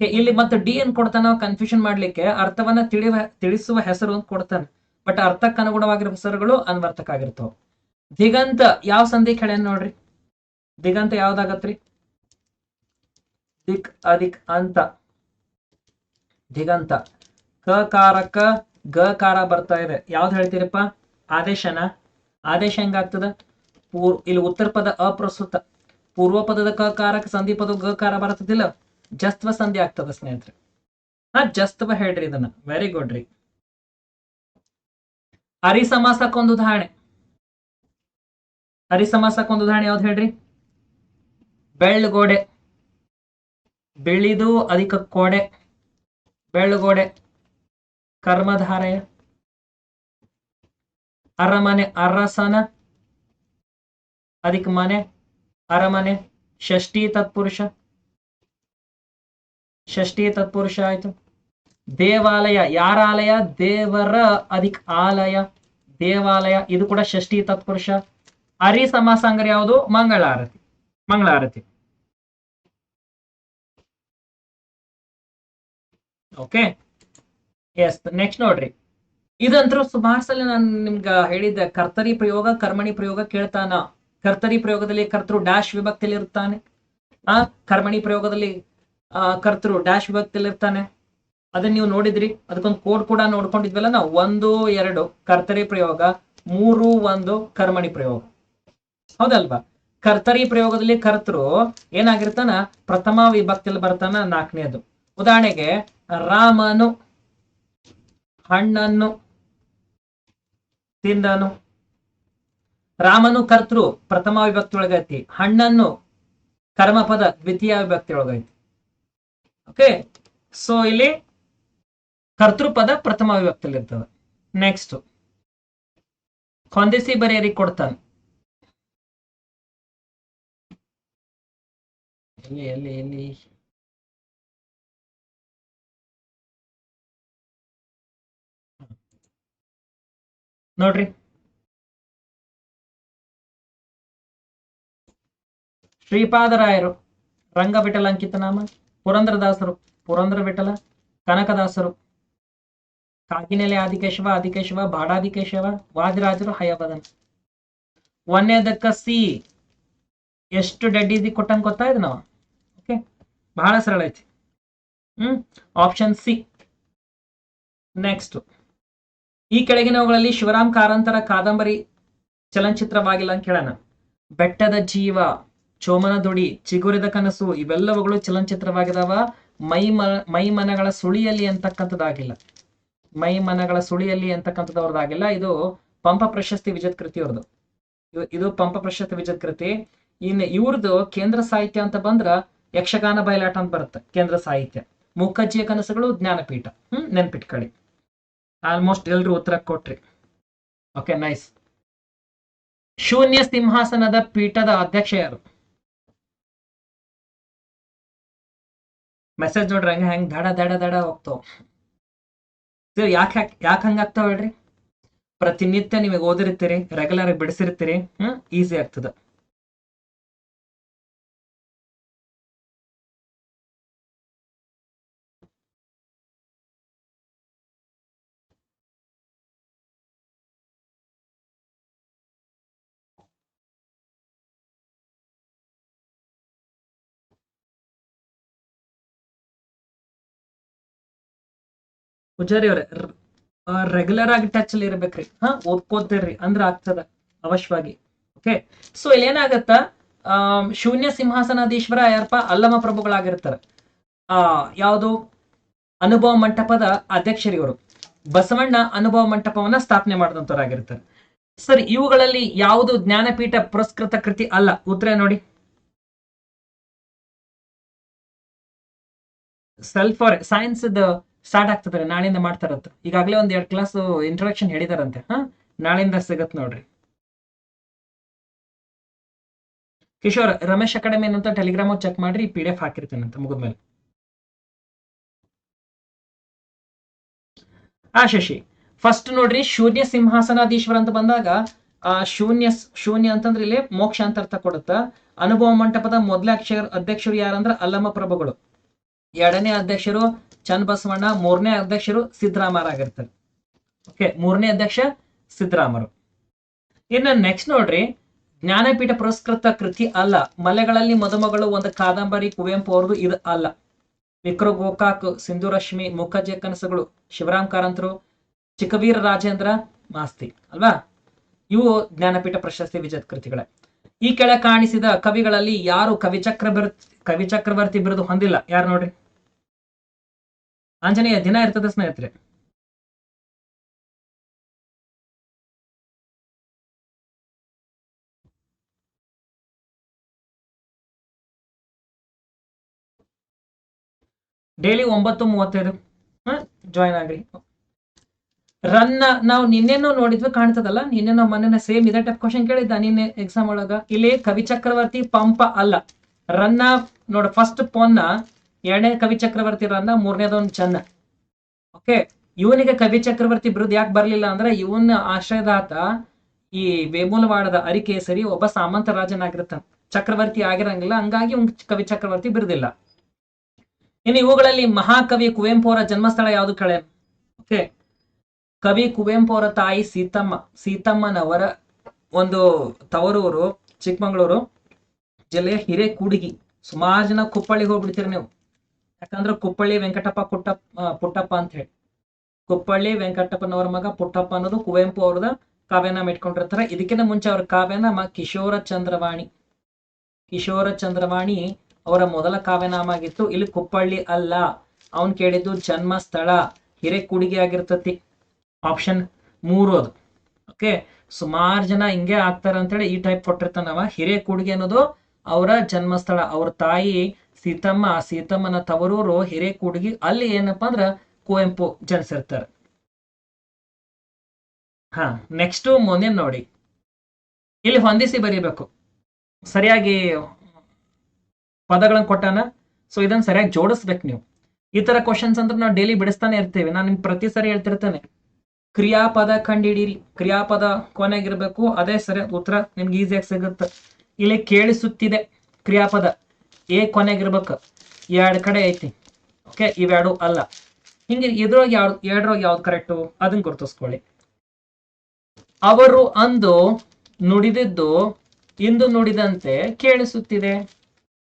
ಇಲ್ಲಿ ಮತ್ತೆ ಡಿ ಏನ್ ಕೊಡ್ತಾನ ಕನ್ಫ್ಯೂಷನ್ ಮಾಡ್ಲಿಕ್ಕೆ? ಅರ್ಥವನ್ನ ತಿಳಿವ, ತಿಳಿಸುವ ಹೆಸರು ಅಂತ ಕೊಡ್ತಾನೆ. ಬಟ್ ಅರ್ಥಕ್ಕನುಗುಣವಾಗಿರುವ ಹೆಸರುಗಳು ಅನ್ವರ್ತಕ ಆಗಿರ್ತಾವ. ದಿಗಂತ ಯಾವ ಸಂಧಿ ಹೇಳ್ಯಾನ ನೋಡ್ರಿ? ದಿಗಂತ ಯಾವ್ದಾಗತ್ರಿ? ದಿಕ್ ಅದಿಕ್ ಅಂತ. ದಿಗಂತ. ಕ ಕಾರಕ ಗ, ಕಾರ ಬರ್ತಾ ಇದೆ. ಯಾವ್ದು ಹೇಳ್ತೀರಪ್ಪ? ಆದೇಶನ. ಆದೇಶ ಹೆಂಗಾಗ್ತದ ಪೂರ್, ಇಲ್ಲಿ ಉತ್ತರ ಪದ ಅಪ್ರಸ್ತುತ. ಪೂರ್ವ ಪದದ ಕ ಕಾರಕ ಸಂಧಿ ಪದ ಗ, ಕಾರ ಬರ್ತದಿಲ್ಲ. ಜಸ್ತ್ವ ಸಂಧಿ ಆಗ್ತದ ಸ್ನೇಹಿತರೆ. ಹಾ, ಜಸ್ತ್ವ ಹೇಳ್ರಿ ಇದನ್ನ. ವೆರಿ ಗುಡ್ ರೀ. ಅರಿ ಸಮಾಸಕ್ಕೊಂದು ಉದಾಹರಣೆ. ಒಂದು ಉದಾಹರಣೆ ಯಾವ್ದು ಹೇಳ್ರಿ? ಬೆಳ್ಳಗೋಡೆ. ಬೆಳಿದು ಅಧಿಕ ಕೋಡೆ. ಬೆಳ್ಳಗೋಡೆ. ಕರ್ಮಧಾರಯ. ಅರಮನೆ, ಅರಸನ. ಅಧಿಕ ಮನೆ, ಅರಮನೆ. ಷಷ್ಠಿ ತತ್ಪುರುಷ. ಷಷ್ಠಿ ತತ್ಪುರುಷ ಆಯ್ತು. ದೇವಾಲಯ ಯಾರ ಆಲಯ ದೇವರ ಅಧಿಕ ಆಲಯ. ದೇವಾಲಯ, ಇದು ಕೂಡ ಷಷ್ಠಿ ತತ್ಪುರುಷ. ಅರಿ ಸಮಾಸ ಅಂದ್ರೆ ಯಾವುದು? ಮಂಗಳಾರತಿ. ಮಂಗಳಾರತಿ. ಓಕೆ ಎಸ್ ನೆಕ್ಸ್ಟ್ ನೋಡ್ರಿ. ಇದಂತರೂ ಸುಮಾರು ಸಲ ನಾನು ನಿಮ್ಗ ಹೇಳಿದ್ದೆ ಕರ್ತರಿ ಪ್ರಯೋಗ, ಕರ್ಮಣಿ ಪ್ರಯೋಗ ಕೇಳ್ತಾನ. ಕರ್ತರಿ ಪ್ರಯೋಗದಲ್ಲಿ ಕರ್ತರು ಡ್ಯಾಶ್ ವಿಭಕ್ತಿಯಲ್ಲಿ ಇರ್ತಾನೆ ಆ, ಕರ್ಮಣಿ ಪ್ರಯೋಗದಲ್ಲಿ, ಆ, ಕರ್ತೃ ಡ್ಯಾಶ್ ವಿಭಕ್ತಿಯಲ್ಲಿ ಇರ್ತಾನೆ. ಅದನ್ನ ನೀವು ನೋಡಿದ್ರಿ. ಅದಕ್ಕೊಂದು ಕೋಡ್ ಕೂಡ ನೋಡ್ಕೊಂಡಿದ್ವಲ್ಲ ನಾವು. ಒಂದು, ಎರಡು ಕರ್ತರಿ ಪ್ರಯೋಗ, ಮೂರು, ಒಂದು ಕರ್ಮಣಿ ಪ್ರಯೋಗ. ಹೌದಲ್ವಾ? ಕರ್ತರಿ ಪ್ರಯೋಗದಲ್ಲಿ ಕರ್ತರು ಏನಾಗಿರ್ತಾನ? ಪ್ರಥಮ ವಿಭಕ್ತಿಯಲ್ಲಿ ಬರ್ತಾನ ನಾಲ್ಕನೇದು. ಉದಾಹರಣೆಗೆ ರಾಮನು ಹಣ್ಣನ್ನು ತಿಂದನು. ರಾಮನು ಕರ್ತೃ ಪ್ರಥಮ ವಿಭಕ್ತಿ ಒಳಗೈತಿ ಹಣ್ಣನ್ನು ಕರ್ಮಪದ ದ್ವಿತೀಯ ವಿಭಕ್ತಿ ಒಳಗೈತಿ ಓಕೆ ಸೊ ಇಲ್ಲಿ ಕರ್ತೃಪದ ಪ್ರಥಮ ವಿಭಕ್ತಿಯಲ್ಲಿ ಇರ್ತದೆ ನೆಕ್ಸ್ಟ್ ಹೊಂದಿಸಿ ಬರೆಯರಿ ಕೊಡ್ತಾನೆ. ಎಲ್ಲಿ ಎಲ್ಲಿ ಎಲ್ಲಿ? ನೋಡ್ರಿ. ಶ್ರೀಪಾದರಾಯರು ರಂಗ ವಿಠಲ ಅಂಕಿತನಾಮ ಪುರಂದ್ರದಾಸರು ಪುರಂದ್ರ ವಿಠಲ ಕನಕದಾಸರು, ಕಾಗಿನೆಲೆ ಆದಿಕೇಶವ ಆದಿಕೇಶವ, ಬಾಡಾದಿಕೇಶವ, ವಾದಿರಾಜರು ಹಯಬದನ್ ಒಂದನೇದಕ್ಕ ಸಿ, ಎಷ್ಟು ಡೆಡ್ ಇದಿ ಕೊಟ್ಟಂಗ್ ಗೊತ್ತಾಯ್ತು ನಾವು? ಬಹಳ ಸರಳ ಐತಿ. ಹ್ಮ್ ಆಪ್ಷನ್ ಸಿ ನೆಕ್ಸ್ಟ್ ಈ ಕೆಳಗಿನವುಗಳಲ್ಲಿ ಶಿವರಾಮ್ ಕಾರಂತರ ಕಾದಂಬರಿ ಚಲನಚಿತ್ರವಾಗಿಲ್ಲ ಅಂತ ಕೇಳೋಣ ಬೆಟ್ಟದ ಜೀವ, ಚೋಮನ ದುಡಿ, ಚಿಗುರಿದ ಕನಸು, ಇವೆಲ್ಲವುಗಳು ಚಲನಚಿತ್ರವಾಗಿದಾವ. ಮೈ ಮ, ಮೈ ಮನಗಳ ಸುಳಿಯಲ್ಲಿ ಅಂತಕ್ಕಂಥದ್ದಾಗಿಲ್ಲ. ಮೈ ಮನಗಳ ಸುಳಿಯಲ್ಲಿ ಅಂತಕ್ಕಂಥದ್ದವ್ರದ್ದಾಗಿಲ್ಲ ಇದು ಪಂಪ ಪ್ರಶಸ್ತಿ ವಿಜತ್ ಕೃತಿ ಅವ್ರದ್ದು ಇದು ಪಂಪ ಪ್ರಶಸ್ತಿ ವಿಜತ್ ಕೃತಿ ಇನ್ನು ಇವ್ರದ್ದು ಕೇಂದ್ರ ಸಾಹಿತ್ಯ ಅಂತ ಬಂದ್ರ ಯಕ್ಷಗಾನ ಬಯಲಾಟ ಅಂತ ಬರುತ್ತೆ, ಕೇಂದ್ರ ಸಾಹಿತ್ಯ. ಮೂಕಜ್ಜಿಯ ಕನಸುಗಳು ಜ್ಞಾನಪೀಠ. ಹ್ಮ್, ನೆನ್ಪಿಟ್ಕೊಳ್ಳಿ. ಆಲ್ಮೋಸ್ಟ್ ಎಲ್ರು ಉತ್ತರ ಕೊಟ್ರಿ. ಓಕೆ ನೈಸ್ ಶೂನ್ಯ ಸಿಂಹಾಸನದ ಪೀಠದ ಅಧ್ಯಕ್ಷ ಯಾರು? ಮೆಸೇಜ್ ನೋಡ್ರಿ, ಹಂಗ, ಹೆಂಗ್ ದಡ ದಡ ದಡ ಹೋಗ್ತಾವ ಯಾಕೆ ಯಾಕೆ ಹಂಗಾಗ್ತಾವ ಹೇಳ್ರಿ? ಪ್ರತಿನಿತ್ಯ ನಿಮಗೆ ಓದಿರ್ತೀರಿ ರೆಗ್ಯುಲರ್ ಆಗಿ ಬಿಡಿಸಿರ್ತೀರಿ, ಹ್ಮ್ ಈಸಿ ಆಗ್ತದ. ಪೂಜಾರಿ ಅವ್ರೆ ರೆಗ್ಯುಲರ್ ಆಗಿ ಟಚ್ ಅಲ್ಲಿ ಇರ್ಬೇಕ್ರಿ. ಹಾ, ಓದ್ಕೋತಿರ್ರಿ, ಅಂದ್ರ ಆಗ್ತದ, ಅವಶ್ಯವಾಗಿ. ಓಕೆ ಸೊ ಇಲ್ಲಿ ಏನಾಗತ್ತ? ಶೂನ್ಯ ಸಿಂಹಾಸನಾಧೀಶ್ವರ ಯಾರಪ್ಪ ಅಲ್ಲಮ ಪ್ರಭುಗಳಾಗಿರ್ತಾರ. ಆ, ಯಾವುದು? ಅನುಭವ ಮಂಟಪದ ಅಧ್ಯಕ್ಷರಿವರು ಬಸವಣ್ಣ ಅನುಭವ ಮಂಟಪವನ್ನ ಸ್ಥಾಪನೆ ಮಾಡಿದಂತವರಾಗಿರ್ತಾರೆ. ಸರಿ, ಇವುಗಳಲ್ಲಿ ಯಾವುದು ಜ್ಞಾನಪೀಠ ಪುರಸ್ಕೃತ ಕೃತಿ ಅಲ್ಲ? ಉತ್ತರ ನೋಡಿ. ಸೆಲ್ಫ್ ಫಾರ್ ಸೈನ್ಸ್ ಸ್ಟಾರ್ಟ್ ಆಗ್ತದೆ ನಾಳೆಯಿಂದ ಮಾಡ್ತಾರಂತ. ಈಗಾಗಲೇ ಒಂದ್ ಎರಡು ಕ್ಲಾಸ್ ಇಂಟ್ರೊಡಕ್ಷನ್ ಹೇಳಿದಾರಂತೆ. ಹಾ, ನಾಳೆಯಿಂದ ಸಿಗತ್ ನೋಡ್ರಿ. ಕಿಶೋರ್, ರಮೇಶ್ ಅಕಾಡೆಮಿ ಅಂತ ಟೆಲಿಗ್ರಾಮ್ ಚೆಕ್ ಮಾಡ್ರಿ ಪಿ ಡಿ ಎಫ್ ಮುಗಿದ ಮುಗಿದ್ಮೇಲೆ. ಆ, ಶಶಿ ಫಸ್ಟ್ ನೋಡ್ರಿ, ಶೂನ್ಯ ಸಿಂಹಾಸನಾಧೀಶ್ವರ ಅಂತ ಬಂದಾಗ, ಆ, ಶೂನ್ಯ ಶೂನ್ಯ ಅಂತಂದ್ರೆ ಇಲ್ಲಿ ಮೋಕ್ಷ ಅಂತ ಅರ್ಥ ಕೊಡುತ್ತ. ಅನುಭವ ಮಂಟಪದ ಮೊದಲ ಅಕ್ಷರ ಅಧ್ಯಕ್ಷರು ಯಾರಂದ್ರ ಅಲ್ಲಮ್ಮ ಪ್ರಭುಗಳು. ಎರಡನೇ ಅಧ್ಯಕ್ಷರು ಚನ್ನಬಸವಣ್ಣ ಮೂರನೇ ಅಧ್ಯಕ್ಷರು ಸಿದ್ದರಾಮರಾಗಿರ್ತಾರೆ. ಓಕೆ ಮೂರನೇ ಅಧ್ಯಕ್ಷ ಸಿದ್ದರಾಮರು. ಇನ್ನು ನೆಕ್ಸ್ಟ್ ನೋಡ್ರಿ, ಜ್ಞಾನಪೀಠ ಪುರಸ್ಕೃತ ಕೃತಿ ಅಲ್ಲ. ಮಲೆಗಳಲ್ಲಿ ಮದುಮಗಳು ಒಂದು ಕಾದಂಬರಿ, ಕುವೆಂಪು ಅವ್ರದ್ದು ಇದು ಅಲ್ಲ. ವಿಕ್ರ ಗೋಕಾಕ್ ಸಿಂಧು ರಶ್ಮಿ ಮುಖಜ್ಜೆ ಕನಸುಗಳು, ಶಿವರಾಮ್ ಕಾರಂತರು, ಚಿಕ್ಕವೀರ ರಾಜೇಂದ್ರ ಮಾಸ್ತಿ, ಅಲ್ವಾ? ಇವು ಜ್ಞಾನಪೀಠ ಪ್ರಶಸ್ತಿ ವಿಜೇತ ಕೃತಿಗಳೇ. ಈ ಕೆಳ ಕಾಣಿಸಿದ ಕವಿಗಳಲ್ಲಿ ಯಾರು ಕವಿ ಚಕ್ರವರ್ತಿ ಕವಿ ಚಕ್ರವರ್ತಿ ಬಿರುದು ಹೊಂದಿಲ್ಲ? ಯಾರು ನೋಡ್ರಿ? ಆಂಜನೇಯ, ದಿನ ಇರ್ತದೆ ಸ್ನೇಹಿತರೆ. ಡೈಲಿ ಒಂಬತ್ತು ಮೂವತ್ತೈದು ಜಾಯಿನ್ ಆಗ್ರಿ ರನ್, ನಾವು ನಿನ್ನೆನೂ ನೋಡಿದ್ವಿ, ಕಾಣ್ತದಲ್ಲ? ನಿನ್ನೆ ನಾವು ಮೊನ್ನೆ ಸೇಮ್ ಇದೇ ಟೈಪ್ ಕ್ವಶನ್ ಕೇಳಿದ್ದ, ನಿನ್ನೆ ಎಕ್ಸಾಮ್ ಒಳಗ. ಇಲ್ಲಿ ಕವಿ ಚಕ್ರವರ್ತಿ ಪಂಪ ಅಲ್ಲ. ರನ್ನ, ನೋಡ ಫಸ್ಟ್ ಪೊನ್ನ ಎರಡನೇ ಕವಿ ಚಕ್ರವರ್ತಿ ರನ್ನ ಮೂರನೇದೊಂದು ಚಂದ. ಓಕೆ ಇವನಿಗೆ ಕವಿ ಚಕ್ರವರ್ತಿ ಬಿರುದು ಯಾಕೆ ಬರಲಿಲ್ಲ ಅಂದ್ರೆ ಇವನ ಆಶ್ರಯದಾತ ಈ ವೇಮೂಲವಾಡದ ಅರಿಕೇಸರಿ ಒಬ್ಬ ಸಾಮಂತ ರಾಜನಾಗಿರ್ತಾನೆ ಚಕ್ರವರ್ತಿ ಆಗಿರಂಗಿಲ್ಲ, ಹಂಗಾಗಿ ಇವನ್ ಕವಿ ಚಕ್ರವರ್ತಿ ಬಿರುದಿಲ್ಲ. ಇನ್ನು ಇವುಗಳಲ್ಲಿ ಮಹಾಕವಿ ಕುವೆಂಪು ಅವರ ಜನ್ಮಸ್ಥಳ ಯಾವುದು ಕಳೆ? ಓಕೆ ಕವಿ ಕುವೆಂಪು ಅವರ ತಾಯಿ ಸೀತಮ್ಮ, ಸೀತಮ್ಮನವರ ಒಂದು ತವರೂರು ಚಿಕ್ಕಮಗಳೂರು, ಜಿಲ್ಲೆಯ ಹಿರೇಕೂಡಿಗಿ. ಸುಮಾರು ಜನ ಕುಪ್ಪಳ್ಳಿಗೆ ಹೋಗ್ಬಿಡ್ತೀರಿ ನೀವು. ಯಾಕಂದ್ರೆ ಕುಪ್ಪಳ್ಳಿ ವೆಂಕಟಪ್ಪ ಪುಟ್ಟಪ್ಪ ಆ, ಪುಟ್ಟಪ್ಪ ಅಂತ ಹೇಳಿ. ಕುಪ್ಪಳ್ಳಿ ವೆಂಕಟಪ್ಪನವರ ಮಗ ಪುಟ್ಟಪ್ಪ ಅನ್ನೋದು ಕುವೆಂಪು ಅವ್ರದ ಕಾವ್ಯನಾಮ ಇಟ್ಕೊಂಡಿರ್ತಾರೆ ಇದಕ್ಕಿಂತ ಮುಂಚೆ ಅವ್ರ ಕಾವ್ಯನಾಮ ಕಿಶೋರ ಚಂದ್ರವಾಣಿ ಕಿಶೋರ ಚಂದ್ರವಾಣಿ ಅವರ ಮೊದಲ ಕಾವ್ಯನಾಮ ಆಗಿತ್ತು. ಇಲ್ಲಿ ಕುಪ್ಪಳ್ಳಿ ಅಲ್ಲ. ಅವನ್ ಕೇಳಿದ್ದು ಜನ್ಮ ಜನ್ಮಸ್ಥಳ. ಹಿರೇಕುಡಿಗೆ ಆಗಿರ್ತತಿ. ಆಪ್ಷನ್ ಮೂರು ಅದು. ಓಕೆ? ಸುಮಾರು ಜನ ಹಿಂಗೆ ಆಗ್ತಾರ ಅಂತೇಳಿ ಈ ಟೈಪ್ ಕೊಟ್ಟಿರ್ತಾನವ. ಹಿರೇಕುಡಿಗೆ ಅನ್ನೋದು ಅವರ ಜನ್ಮಸ್ಥಳ. ಅವ್ರ ತಾಯಿ ಸೀತಮ್ಮ, ಸೀತಮ್ಮನ ತವರೂರು ಹಿರೇಕೂಡಿಗೆ ಅಲ್ಲಿ ಏನಪ್ಪಾ ಅಂದ್ರ ಕುವೆಂಪು ಜನಿಸಿರ್ತಾರ ಹಾ ನೆಕ್ಸ್ಟ್ ಮುಂದಿನ ನೋಡಿ. ಇಲ್ಲಿ ಹೊಂದಿಸಿ ಬರೀಬೇಕು. ಸರಿಯಾಗಿ ಪದಗಳನ್ನ ಕೊಟ್ಟಾನ? ಸೊ ಇದನ್ನ ಸರಿಯಾಗಿ ಜೋಡಿಸ್ಬೇಕು ನೀವು. ಈ ತರ ಕ್ವಶನ್ಸ್ ಅಂದ್ರೆ ನಾವು ಡೈಲಿ ಬಿಡಿಸ್ತಾನೆ ಇರ್ತೇವೆ. ನಾನು ನಿಮ್ಗೆ ಪ್ರತಿ ಸರಿ ಹೇಳ್ತಿರ್ತೇನೆ. ಕ್ರಿಯಾಪದ ಕಂಡಿಡೀರಿ. ಕ್ರಿಯಾಪದ ಕೊನೆಗಿರ್ಬೇಕು. ಅದೇ ಸರಿ ಉತ್ತರ ನಿಮ್ಗೆ ಈಸಿಯಾಗಿ ಸಿಗುತ್ತೆ. ಇಲ್ಲಿ ಕೇಳಿಸುತ್ತಿದೆ ಕ್ರಿಯಾಪದ. ಎ ಕೊನೆಗಿರ್ಬೇಕು. ಎರಡು ಕಡೆ ಐತಿ. ಓಕೆ ಇವೆರಡು ಅಲ್ಲ. ಹಿಂಗೆ ಇದ್ರೊಳಗೆ ಯಾವ್ದು, ಎರಡ್ರೊಳಗೆ ಯಾವ್ದು ಕರೆಕ್ಟು ಅದನ್ನ ಗುರುತಿಸ್ಕೊಳ್ಳಿ. ಅವರು ಅಂದು ನುಡಿದಿದ್ದು, ಇಂದು ನುಡಿದಂತೆ ಕೇಳಿಸುತ್ತಿದೆ.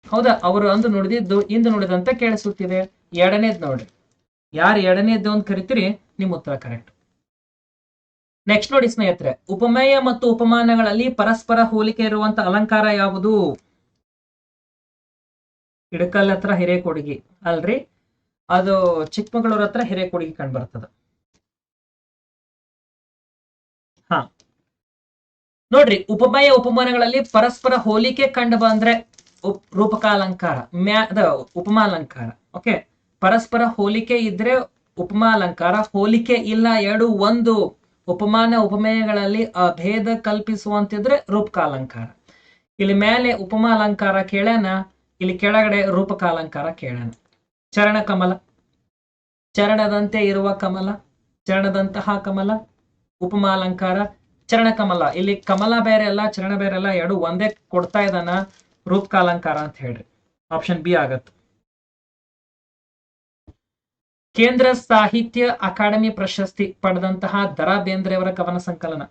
ಹೌದಾ? ಅವರು ಅಂದು ನುಡಿದಿದ್ದು, ಇಂದು ನುಡಿದಂತೆ ಕೇಳಿಸುತ್ತಿದೆ. ಎರಡನೇದ್ ನೋಡ್ರಿ. ಯಾರು ಎರಡನೇದ್ದು ಅಂತ ಕರಿತೀರಿ? ನಿಮ್ ಉತ್ತರ ಕರೆಕ್ಟ್ ನೆಕ್ಸ್ಟ್ ನೋಡಿ ಸ್ನೇಹಿತರೆ, ಉಪಮೇಯ ಮತ್ತು ಉಪಮಾನಗಳಲ್ಲಿ ಪರಸ್ಪರ ಹೋಲಿಕೆ ಇರುವಂತ ಅಲಂಕಾರ ಯಾವುದು? ಇಡಕಲ್ ಹತ್ರ ಹಿರೇಕೊಡಿಗಿ ಅಲ್ರಿ? ಅದು ಚಿಕ್ಕಮಗಳೂರ್ ಹತ್ರ ಹಿರೇಕೊಡಿಗಿ ಕಂಡು ಬರ್ತದ. ಹಾ. ನೋಡ್ರಿ, ಉಪಮಯ ಉಪಮಾನಗಳಲ್ಲಿ ಪರಸ್ಪರ ಹೋಲಿಕೆ ಕಂಡು ಬಂದ್ರೆ ರೂಪಕಾಲಂಕಾರ, ಮ್ಯಾ ಉಪಮಾಲಂಕಾರ, ಓಕೆ? ಪರಸ್ಪರ ಹೋಲಿಕೆ ಇದ್ರೆ ಉಪಮಾಲಂಕಾರ, ಹೋಲಿಕೆ ಇಲ್ಲ ಎರಡು, ಒಂದು ಉಪಮಾನ ಉಪಮೇಯಗಳಲ್ಲಿ ಅಭೇದ ಕಲ್ಪಿಸುವಂತಿದ್ರೆ ರೂಪಕಾಲಂಕಾರ. ಇಲ್ಲಿ ಮೇಲೆ ಉಪಮಾಲಂಕಾರ ಕೇಳ್ಯಾನ ಇಲ್ಲಿ ಕೆಳಗಡೆ ರೂಪಕಾಲಂಕಾರ ಕೇಳೋಣ. ಚರಣ ಕಮಲ. ಚರಣದಂತೆ ಇರುವ ಕಮಲ. ಚರಣದಂತಹ ಕಮಲ. ಉಪಮಾಲಂಕಾರ. ಚರಣ ಕಮಲ. ಇಲ್ಲಿ ಕಮಲ ಬೇರೆ ಅಲ್ಲ, ಚರಣ ಬೇರೆ ಅಲ್ಲ, ಎರಡು ಒಂದೇ ಕೊಡ್ತಾ ಇದ್ದಾನ ರೂಪಕಾಲಂಕಾರ ಅಂತ ಹೇಳ್ರಿ. ಆಪ್ಷನ್ ಬಿ ಆಗತ್ತೆ. ಕೇಂದ್ರ ಸಾಹಿತ್ಯ ಅಕಾಡೆಮಿ ಪ್ರಶಸ್ತಿ ಪಡೆದಂತಹ ದರಾ ಬೇಂದ್ರೆಯವರ ಕವನ ಸಂಕಲನ.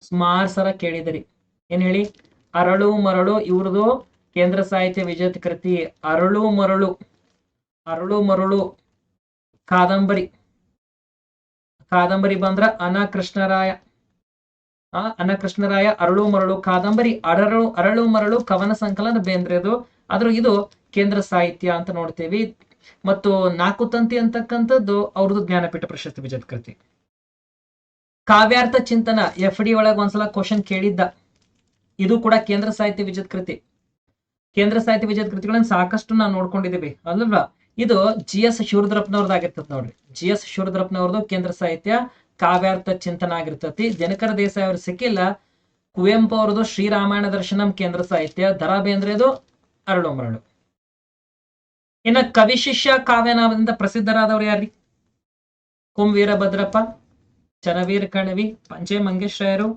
ಸುಮಾರು ಸಲ ಕೇಳಿದಿರಿ. ಏನ್ ಹೇಳಿ? ಅರಳು ಮರಳು ಇವ್ರದು ಕೇಂದ್ರ ಸಾಹಿತ್ಯ ವಿಜೇತ ಕೃತಿ ಅರಳು ಮರಳು ಅರಳು ಮರಳು, ಕಾದಂಬರಿ. ಕಾದಂಬರಿ ಬಂದ್ರ ಅನ ಕೃಷ್ಣರಾಯ. ಆ, ಅನ ಕೃಷ್ಣರಾಯ, ಅರಳು ಮರಳು, ಕಾದಂಬರಿ, ಅರಳು ಅರಳು ಮರಳು, ಕವನ ಸಂಕಲನ ಬೇಂದ್ರೆದು ಆದ್ರೂ ಇದು ಕೇಂದ್ರ ಸಾಹಿತ್ಯ ಅಂತ ನೋಡ್ತೇವಿ. ಮತ್ತು ನಾಲ್ಕು ತಂತಿ ಅಂತಕ್ಕಂಥದ್ದು ಅವ್ರದ್ದು ಜ್ಞಾನಪೀಠ ಪ್ರಶಸ್ತಿ ವಿಜೇತ ಕೃತಿ. ಕಾವ್ಯಾರ್ಥ ಚಿಂತನ, ಎಫ್ ಡಿ ಒಳಗೆ ಒಂದ್ಸಲ ಕ್ವಶನ್ ಕೇಳಿದ್ದ. ಇದು ಕೂಡ ಕೇಂದ್ರ ಸಾಹಿತ್ಯ ವಿಜೇತ ಕೃತಿ. ಕೇಂದ್ರ ಸಾಹಿತ್ಯ ವಿಜಯದ ಕೃತಿಗಳನ್ನ ಸಾಕಷ್ಟು ನಾವು ನೋಡ್ಕೊಂಡಿದೀವಿ ಅಲ್ವಾ? ಇದು ಜಿ ಎಸ್ ಶಿವರುದ್ರಪ್ಪನವ್ರದ್ದಾಗಿರ್ತದ ನೋಡ್ರಿ. ಜಿ ಎಸ್ ಶಿವರುದ್ರಪ್ಪನವ್ರದ್ದು ಕೇಂದ್ರ ಸಾಹಿತ್ಯ ಕಾವ್ಯಾರ್ಥ ಚಿಂತನ ಆಗಿರ್ತತಿ. ದಿನಕರ ದೇಸಾಯಿ ಅವ್ರ ಸಿಕ್ಕಿಲ್ಲ, ಕುವೆಂಪು ಅವ್ರದ್ದು ಶ್ರೀರಾಮಾಯಣ ದರ್ಶನಂ ಕೇಂದ್ರ ಸಾಹಿತ್ಯ ದರಾ ಬೇಂದ್ರೆದು ಅರಳು ಮರಳು ಇನ್ನ ಕವಿ ಶಿಷ್ಯ ಕಾವ್ಯನಾಮದಿಂದ ಪ್ರಸಿದ್ಧರಾದವ್ರು ಯಾರ್ರಿ? ಕುಂ ವೀರಭದ್ರಪ್ಪ ಚನವೀರ ಕಣವಿ, ಪಂಚೆ ಮಂಗೇಶ್ವರರು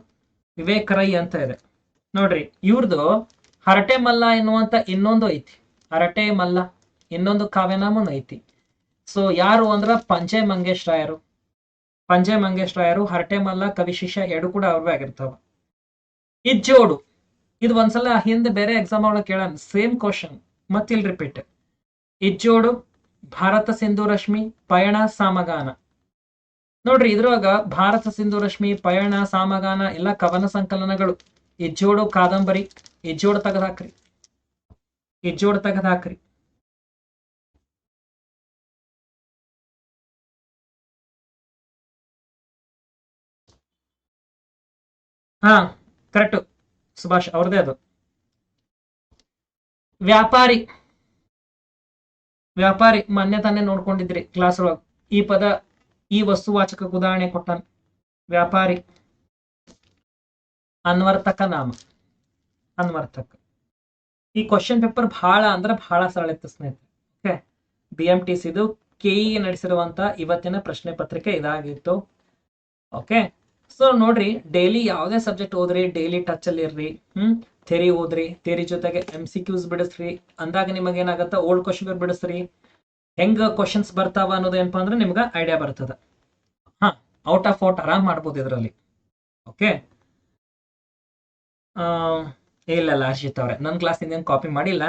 ವಿವೇಕ್ ರೈ ಅಂತ ಇದೆ. ನೋಡ್ರಿ ಇವ್ರದ್ದು ಹರಟೆ ಮಲ್ಲ ಎನ್ನುವಂತ ಇನ್ನೊಂದು ಐತಿ. ಹರಟೆ ಮಲ್ಲ ಇನ್ನೊಂದು ಕಾವ್ಯನಾಮನು ಐತಿ. ಸೊ ಯಾರು ಅಂದ್ರ ಪಂಜೆ ಮಂಗೇಶ್ ರಾಯರು ಪಂಜೆ ಮಂಗೇಶ್ ರಾಯರು ಹರಟೆ ಮಲ್ಲ ಕವಿಶಿಷ್ಯ ಎರಡು ಕೂಡ ಅವ್ರವೇ ಆಗಿರ್ತಾವ. ಇಜ್ಜೋಡು ಇದು ಒಂದ್ಸಲ ಹಿಂದೆ ಬೇರೆ ಎಕ್ಸಾಮ್ ಒಳಗೆ ಕೇಳನ್. ಸೇಮ್ ಕ್ವಶನ್ ಮತ್ತಿಲ್ ರಿಪೀಟ್ ಇಜ್ಜೋಡು ಭಾರತ ಸಿಂಧು ರಶ್ಮಿ, ಪಯಣ, ಸಾಮಗಾನ. ನೋಡ್ರಿ ಇದ್ರೊಳಗ ಭಾರತ ಸಿಂಧು ರಶ್ಮಿ, ಪಯಣ, ಸಾಮಗಾನ ಎಲ್ಲ ಕವನ ಸಂಕಲನಗಳು. ಇಜ್ಜೋಡು ಕಾದಂಬರಿ ಹೆಜ್ಜೋಡು ತೆಗೆದಾಕ್ರಿ. ಹಾಕ್ರಿ ತೆಗೆದಾಕ್ರಿ. ಹಾ ಕರೆಕ್ಟ್ ಸುಭಾಷ್, ಅವ್ರದೇ ಅದು. ವ್ಯಾಪಾರಿ. ವ್ಯಾಪಾರಿ, ಮೊನ್ನೆ ತಾನೇ ನೋಡ್ಕೊಂಡಿದ್ರಿ ಕ್ಲಾಸ್ ಒಳಗೆ. ಈ ಪದ, ಈ ವಸ್ತುವಾಚಕ ಉದಾಹರಣೆ ಕೊಟ್ಟಾನ. ವ್ಯಾಪಾರಿ. ಅನ್ವರ್ತಕ ನಾಮ. ಅನ್ವರ್ತಕ ಈ ಕ್ವಶನ್ ಪೇಪರ್ ಬಹಳ ಅಂದ್ರೆ ಬಹಳ ಸರಳ ಇತ್ತು ಸ್ನೇಹಿತರೆ. ಓಕೆ ಬಿ ಎಂ ಟಿ ಸಿದು ಕೆಇ ನಡೆಸಿರುವಂತ ಇವತ್ತಿನ ಪ್ರಶ್ನೆ ಪತ್ರಿಕೆ ಇದಾಗಿತ್ತು. ಓಕೆ ಸೊ ನೋಡ್ರಿ ಡೈಲಿ ಯಾವುದೇ ಸಬ್ಜೆಕ್ಟ್ ಓದ್ರಿ ಡೈಲಿ ಟಚ್ ಅಲ್ಲಿ ಇರ್ರಿ, ಹ್ಮ್? ಥೆರಿ ಓದ್ರಿ ಥೆರಿ ಜೊತೆಗೆ ಎಂ ಸಿ ಕ್ಯೂಸ್ ಬಿಡಿಸ್ರಿ, ಅಂದಾಗ ನಿಮಗೆ ಏನಾಗತ್ತ? ಓಲ್ಡ್ ಕ್ವಶನ್ ಬಿಡಿಸ್ರಿ. ಹೆಂಗ ಕ್ವಶನ್ಸ್ ಬರ್ತಾವ ಅನ್ನೋದು ಏನಪ್ಪಾ ಅಂದ್ರೆ ನಿಮ್ಗೆ ಐಡಿಯಾ ಬರ್ತದ. ಹಾ ಔಟ್ ಆಫ್ ಔಟ್ ಆರಾಮ್ ಮಾಡ್ಬೋದು ಇದರಲ್ಲಿ. ಓಕೆ ಇಲ್ಲ ಇಲ್ಲ ಹರ್ಷಿತ್ ಅವರೇ ನನ್ನ ಕ್ಲಾಸಿಂದ ಏನು ಕಾಪಿ ಮಾಡಿಲ್ಲ.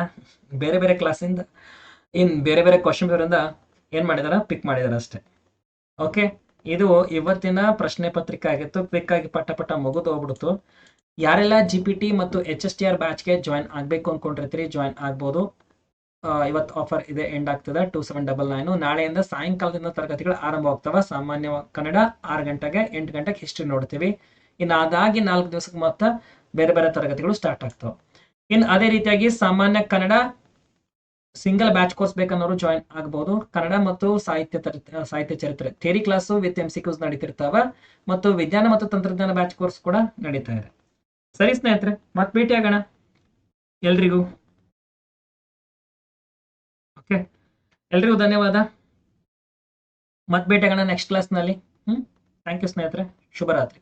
ಬೇರೆ ಬೇರೆ ಕ್ಲಾಸಿಂದ ಇನ್ ಬೇರೆ ಬೇರೆ ಕ್ವಶನ್ ಪೇಪರಿಂದ ಏನು ಮಾಡಿದಾರ? ಪಿಕ್ ಮಾಡಿದಾರ ಅಷ್ಟೇ. ಓಕೆ ಇದು ಇವತ್ತಿನ ಪ್ರಶ್ನೆ ಪತ್ರಿಕೆ ಆಗಿತ್ತು. ಕ್ವಿಕ್ ಆಗಿ ಪಟ್ಟ ಪಟ್ಟ ಮುಗಿದು ಹೋಗ್ಬಿಡ್ತು. ಯಾರೆಲ್ಲ ಜಿ ಪಿ ಟಿ ಮತ್ತು ಎಚ್ ಎಸ್ ಟಿ ಆರ್ ಬ್ಯಾಚ್ಗೆ ಜಾಯಿನ್ ಆಗಬೇಕು ಅಂದ್ಕೊಂಡಿರ್ತೀರಿ ಜಾಯಿನ್ ಆಗ್ಬೋದು. ಇವತ್ತು ಆಫರ್ ಇದೆ ಎಂಡ್ ಆಗ್ತದೆ. ಟೂ ಸೆವೆನ್ ಡಬಲ್ ನೈನು ನಾಳೆಯಿಂದ ಸಾಯಂಕಾಲದಿಂದ ತರಗತಿಗಳು ಆರಂಭವಾಗ್ತವೆ ಸಾಮಾನ್ಯ ಕನ್ನಡ ಆರು ಗಂಟೆಗೆ, ಎಂಟು ಗಂಟೆಗೆ ಹಿಸ್ಟ್ರಿ ನೋಡ್ತೀವಿ. ಇನ್ನು ಅದಾಗಿ ನಾಲ್ಕು ದಿವಸಕ್ಕೆ ಮತ್ತೆ ಬೇರೆ ಬೇರೆ ತರಗತಿಗಳು ಸ್ಟಾರ್ಟ್ ಆಗ್ತವೆ. ಇನ್ ಅದೇ ರೀತಿಯಾಗಿ ಸಾಮಾನ್ಯ ಕನ್ನಡ ಸಿಂಗಲ್ ಬ್ಯಾಚ್ ಕೋರ್ಸ್ ಬೇಕನ್ನೋರು ಜಾಯಿನ್ ಆಗಬಹುದು ಕನ್ನಡ ಮತ್ತು ಸಾಹಿತ್ಯ ಸಾಹಿತ್ಯ ಚರಿತ್ರೆ. Theory class with M C Qs ನಡೀತಿರ್ತಾವ ಮತ್ತು ವಿಜ್ಞಾನ ಮತ್ತು ತಂತ್ರಜ್ಞಾನ ಬ್ಯಾಚ್ ಕೋರ್ಸ್ ಕೂಡ ನಡೀತಾ ಇದೆ. ಸರಿ ಸ್ನೇಹಿತರೆ, ಮತ್ತೆ ಭೇಟಿ ಆಗೋಣ. ಎಲ್ರಿಗೂ. ಓಕೆ ಎಲ್ರಿಗೂ ಧನ್ಯವಾದ. ಮತ್ತೆ ಭೇಟಿ ಆಗೋಣ ನೆಕ್ಸ್ಟ್ ಕ್ಲಾಸ್ನಲ್ಲಿ ಹ್ಞೂ ಥ್ಯಾಂಕ್ ಯು ಸ್ನೇಹಿತರೆ. ಶುಭರಾತ್ರಿ.